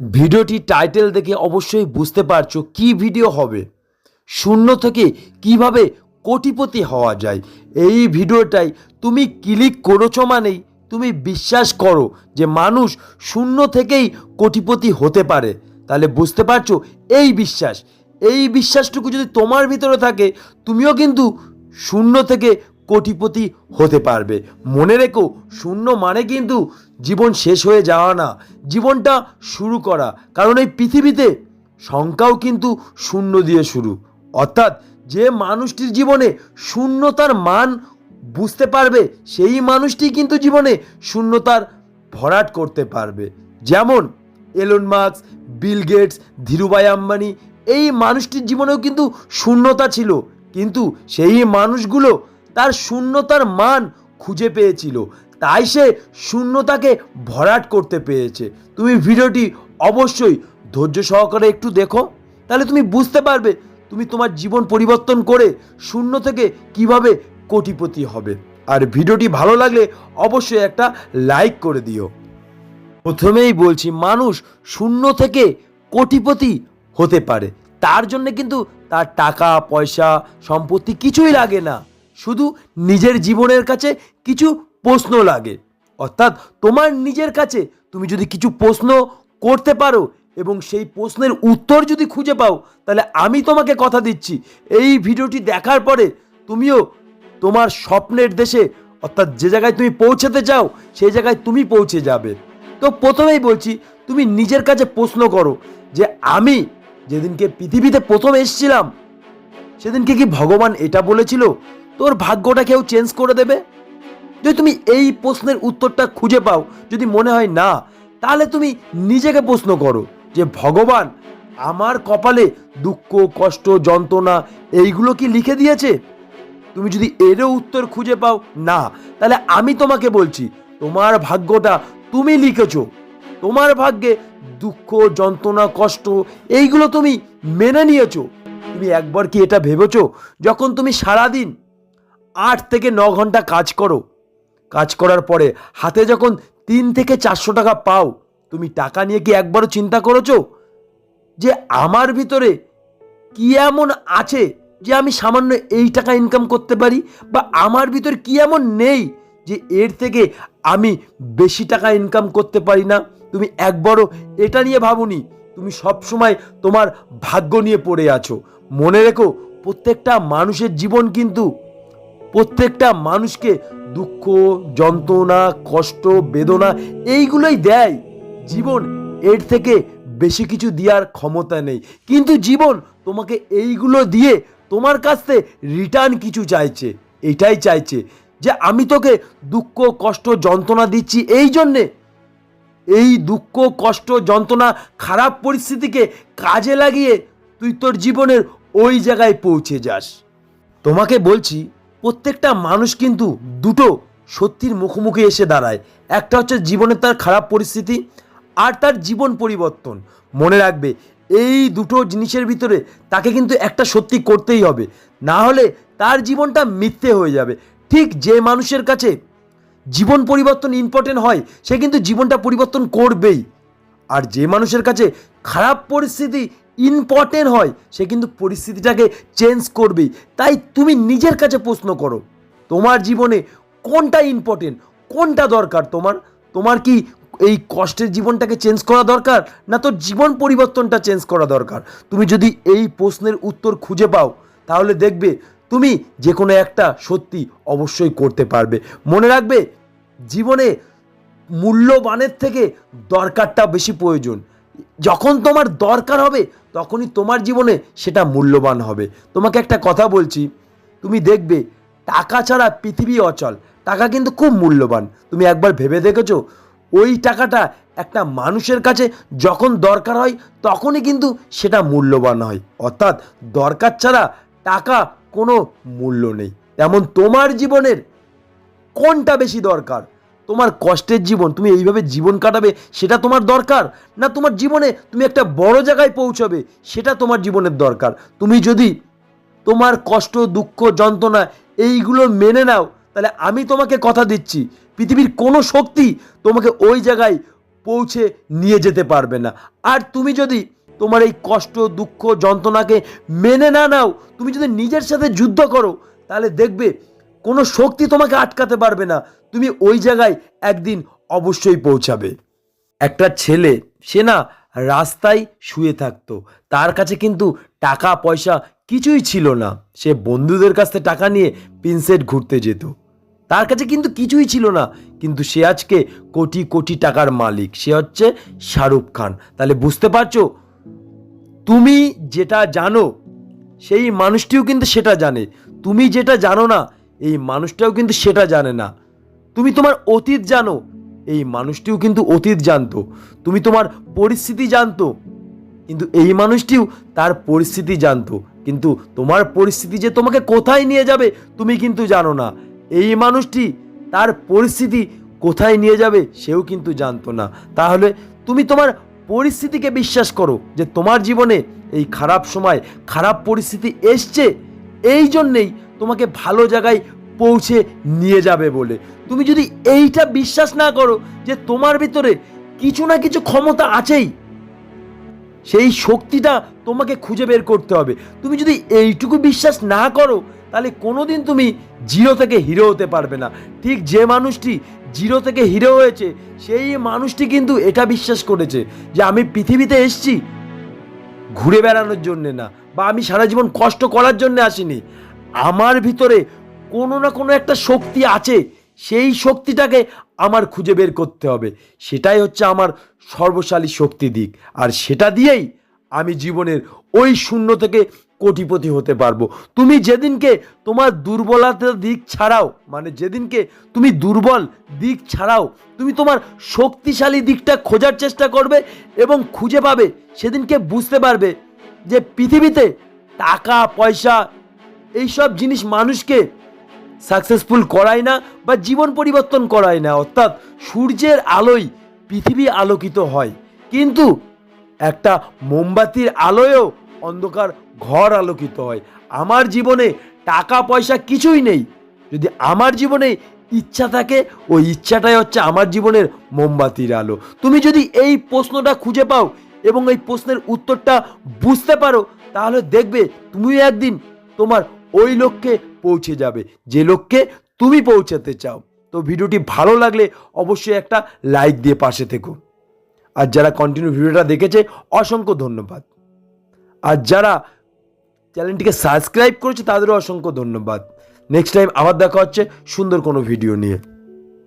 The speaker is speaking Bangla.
ভিডিওটি টাইটেল দেখে অবশ্যই বুঝতে পারছ কি ভিডিও হবে। শূন্য থেকে কীভাবে কোটিপতি হওয়া যায়। এই ভিডিওটাই তুমি ক্লিক করেছ মানেই তুমি বিশ্বাস করো যে মানুষ শূন্য থেকেই কোটিপতি হতে পারে। তাহলে বুঝতে পারছ এই বিশ্বাস। এই বিশ্বাসটুকু যদি তোমার ভিতরে থাকে, তুমিও কিন্তু শূন্য থেকে কোটিপতি হতে পারবে। মনে রেখো, শূন্য মানে কিন্তু জীবন শেষ হয়ে যাওয়া না। জীবনটা শুরু করা। কারণ এই পৃথিবীতে সংখ্যাও কিন্তু শূন্য দিয়ে শুরু। অর্থাৎ যে মানুষটির জীবনে শূন্যতার মান বুঝতে পারবে, সেই মানুষটি কিন্তু জীবনে শূন্যতার ভরাট করতে পারবে। যেমন Elon Musk Bill Gates Dhirubhai Ambani, এই মানুষটির জীবনেও কিন্তু শূন্যতা ছিল। কিন্তু সেই মানুষগুলো তার শূন্যতার মান খুঁজে পেয়েছিল। তাই সে শূন্যতাকে ভরাট করতে পেরেছে। তুমি ভিডিওটি অবশ্যই ধৈর্য সহকারে একটু দেখো। তাহলে তুমি বুঝতে পারবে তুমি তোমার জীবন পরিবর্তন করে শূন্য থেকে কীভাবে কোটিপতি হবে। আর ভিডিওটি ভালো লাগলে অবশ্যই একটা লাইক করে দিও। প্রথমেই বলছি, মানুষ শূন্য থেকে কোটিপতি হতে পারে। তার জন্য কিন্তু তার টাকা, পয়সা, সম্পত্তি কিছুই লাগে না। শুধু নিজের জীবনের কাছে কিছু প্রশ্ন লাগে। অর্থাৎ তোমার নিজের কাছে তুমি যদি কিছু প্রশ্ন করতে পারো এবং সেই প্রশ্নের উত্তর যদি খুঁজে পাও, তাহলে আমি তোমাকে কথা দিচ্ছি। এই ভিডিওটি দেখার পরে তুমিও তোমার স্বপ্নের দেশে, অর্থাৎ যে জায়গায় তুমি পৌঁছাতে চাও, সেই জায়গায় তুমি পৌঁছে যাবে। তো প্রথমেই বলছি, তুমি নিজের কাছে প্রশ্ন করো যে আমি যেদিনকে পৃথিবীতে প্রথম এসেছিলাম, সেদিনকে কি ভগবান এটা বলেছিল? তোর ভাগ্যটা কেউ চেঞ্জ করে দেবে? যদি তুমি এই প্রশ্নের উত্তরটা খুঁজে পাও, যদি মনে হয় না, তাহলে তুমি নিজেকে প্রশ্ন করো যে, ভগবান, আমার কপালে দুঃখ, কষ্ট, যন্ত্রণা, এইগুলো কি লিখে দিয়েছে? তুমি যদি এরও উত্তর খুঁজে পাও, না, তাহলে আমি তোমাকে বলছি, তোমার ভাগ্যটা তুমি লিখেছো। তোমার ভাগ্যে দুঃখ, যন্ত্রণা, কষ্ট, এইগুলো তুমি মেনে নিয়েছো। তুমি একবার কি এটা ভেবেছো? যখন তুমি সারাদিন আট থেকে ন ঘণ্টা কাজ করো। কাজ করার পরে হাতে যখন তিন থেকে চারশো টাকা পাও, তুমি টাকা নিয়ে কি একবারও চিন্তা করেছ? যে আমার ভিতরে কি এমন আছে যে আমি সামান্য এই টাকা ইনকাম করতে পারি বা আমার ভিতরে কি এমন নেই যে এর থেকে আমি বেশি টাকা ইনকাম করতে পারি না? তুমি একবারও এটা নিয়ে ভাবুনি? তুমি সব সময় তোমার ভাগ্য নিয়ে পড়ে আছো। মনে রেখো, প্রত্যেকটা মানুষের জীবন কিন্তু প্রত্যেকটা মানুষকে দুঃখ, যন্ত্রণা, কষ্ট, বেদনা এইগুলোই দেয়। জীবন এর থেকে বেশি কিছু দেওয়ার ক্ষমতা নেই। কিন্তু জীবন তোমাকে এইগুলো দিয়ে তোমার কাছ থেকে রিটার্ন কিছু চাইছে, এটাই চাইছে যে আমি তোকে দুঃখ, কষ্ট, যন্ত্রণা দিচ্ছি। এই জন্যে এই দুঃখ, কষ্ট, যন্ত্রণা, খারাপ পরিস্থিতিকে কাজে লাগিয়ে তুই তোর জীবনের ওই জায়গায় পৌঁছে যাস। তোমাকে বলছি প্রত্যেকটা মানুষ কিন্তু দুটো সত্যির মুখোমুখি এসে দাঁড়ায়। একটা হচ্ছে জীবনের তার খারাপ পরিস্থিতি আর তার জীবন পরিবর্তন। মনে রাখবে, এই দুটো জিনিসের ভিতরে তাকে কিন্তু একটা সত্যি করতেই হবে। না হলে তার জীবনটা মিথ্যে হয়ে যাবে। ঠিক যে মানুষের কাছে জীবন পরিবর্তন ইম্পর্টেন্ট হয়, সে কিন্তু জীবনটা পরিবর্তন করবেই। আর যে মানুষের কাছে খারাপ পরিস্থিতি ইম্পর্টেন্ট হয়, সে কিন্তু পরিস্থিতিটাকে চেঞ্জ করবেই তাই তুমি নিজের কাছে প্রশ্ন করো, তোমার জীবনে কোনটা ইম্পর্টেন্ট কোনটা দরকার? তোমার তোমার কি এই কষ্টের জীবনটাকে চেঞ্জ করা দরকার, না তোর জীবন পরিবর্তনটা চেঞ্জ করা দরকার? তুমি যদি এই প্রশ্নের উত্তর খুঁজে পাও, তাহলে দেখবে তুমি যে কোনো একটা সত্যি অবশ্যই করতে পারবে। মনে রাখবে, জীবনে মূল্যবানের থেকে দরকারটা বেশি প্রয়োজন। যখন তোমার দরকার হবে, তখনই তোমার জীবনে সেটা মূল্যবান হবে। তোমাকে একটা কথা বলছি, তুমি দেখবে, টাকা ছাড়া পৃথিবী অচল, টাকা কিন্তু খুব মূল্যবান। তুমি একবার ভেবে দেখেছ, ওই টাকাটা একটা মানুষের কাছে যখন দরকার হয়, তখনই কিন্তু সেটা মূল্যবান হয়। অর্থাৎ দরকার ছাড়া টাকা কোনো মূল্য নেই। তেমন তোমার জীবনের কোনটা বেশি দরকার? তোমার কষ্টের জীবন, তুমি এইভাবে জীবন কাটাবে, সেটা তোমার দরকার? না, তোমার জীবনে তুমি একটা বড় জায়গায় পৌঁছাবে, সেটা তোমার জীবনের দরকার। তুমি যদি তোমার কষ্ট, দুঃখ, যন্ত্রণা এইগুলো মেনে নাও, তাহলে আমি তোমাকে কথা দিচ্ছি, পৃথিবীর কোনো শক্তি তোমাকে ওই জায়গায় পৌঁছে নিয়ে যেতে পারবে না। আর তুমি যদি তোমার এই কষ্ট, দুঃখ, যন্ত্রণাকে মেনে না নাও, তুমি যদি নিজের সাথে যুদ্ধ করো, তাহলে দেখবে কোনো শক্তি তোমাকে আটকাতে পারবে না। তুমি ওই জায়গায় একদিন অবশ্যই পৌঁছাবে। একটা ছেলে, সে না রাস্তায় শুয়ে থাকতো। তার কাছে কিন্তু টাকা, পয়সা কিছুই ছিল না। সে বন্ধুদের কাছ থেকে টাকা নিয়ে পিনসেট ঘুরতে যেত। তার কাছে কিন্তু কিছুই ছিল না। কিন্তু সে আজকে কোটি কোটি টাকার মালিক। সে হচ্ছে শাহরুখ খান। তাহলে বুঝতে পারছ? তুমি যেটা জানো, সেই মানুষটিও কিন্তু সেটা জানে। তুমি যেটা জানো না এই মানুষটাও কিন্তু সেটা জানে না। তুমি তোমার অতীত জানো। এই মানুষটিও কিন্তু অতীত জানতো। তুমি তোমার পরিস্থিতি জানতো। কিন্তু এই মানুষটিও তার পরিস্থিতি জানতো। কিন্তু তোমার পরিস্থিতি যে তোমাকে কোথায় নিয়ে যাবে, তুমি কিন্তু জানো না। এই মানুষটি তার পরিস্থিতি কোথায় নিয়ে যাবে, সেও কিন্তু জানতো না। তাহলে তুমি তোমার পরিস্থিতিকে বিশ্বাস করো যে তোমার জীবনে এই খারাপ সময়, খারাপ পরিস্থিতি এসছে। এই জন্যেই তোমাকে ভালো জায়গায় পৌঁছে নিয়ে যাবে বলে। তুমি যদি এইটা বিশ্বাস না করো যে তোমার ভিতরে কিছু না কিছু ক্ষমতা আছেই, সেই শক্তিটা তোমাকে খুঁজে বের করতে হবে। তুমি যদি এইটুকু বিশ্বাস না করো, তাহলে কোনোদিন তুমি জিরো থেকে হিরো হতে পারবে না। ঠিক যে মানুষটি জিরো থেকে হিরো হয়েছে, সেই মানুষটি কিন্তু এটা বিশ্বাস করেছে যে আমি পৃথিবীতে এসছি ঘুরে বেড়ানোর জন্যে না, বা আমি সারা জীবন কষ্ট করার জন্য আসিনি। আমার ভিতরে কোনো না কোনো একটা শক্তি আছে, সেই শক্তিটাকে আমার খুঁজে বের করতে হবে। সেটাই হচ্ছে আমার সর্বশালী শক্তি দিক। আর সেটা দিয়েই আমি জীবনের ওই শূন্য থেকে কোটিপতি হতে পারব। তুমি যেদিনকে তোমার দুর্বলতার দিক ছাড়াও মানে যেদিনকে তুমি দুর্বল দিক ছাড়াও, তুমি তোমার শক্তিশালী দিকটা খোঁজার চেষ্টা করবে এবং খুঁজে পাবে, সেদিনকে বুঝতে পারবে যে পৃথিবীতে টাকা, পয়সা এইসব জিনিস মানুষকে সাকসেসফুল করায় না বা জীবন পরিবর্তন করায় না। অর্থাৎ সূর্যের আলোয় পৃথিবী আলোকিত হয়। কিন্তু একটা মোমবাতির আলোয়ও অন্ধকার ঘর আলোকিত হয়। আমার জীবনে টাকা, পয়সা কিছুই নেই। যদি আমার জীবনে ইচ্ছা থাকে, ওই ইচ্ছাটাই হচ্ছে আমার জীবনের মোমবাতির আলো। তুমি যদি এই প্রশ্নটা খুঁজে পাও এবং এই প্রশ্নের উত্তরটা বুঝতে পারো, তাহলে দেখবে তুমিও একদিন তোমার ওই লক্ষ্যে পৌঁছে যাবে। যে লক্ষ্যে তুমি পৌঁছাতে চাও। তো ভিডিওটি ভালো লাগলে অবশ্যই একটা লাইক দিয়ে পাশে থেকো। আর যারা কন্টিনিউ ভিডিওটা দেখেছে, অসংখ্য ধন্যবাদ। আর যারা চ্যানেলটিকে সাবস্ক্রাইব করেছে, তাদেরও অসংখ্য ধন্যবাদ। নেক্সট টাইম আবার দেখা হচ্ছে সুন্দর কোনো ভিডিও নিয়ে।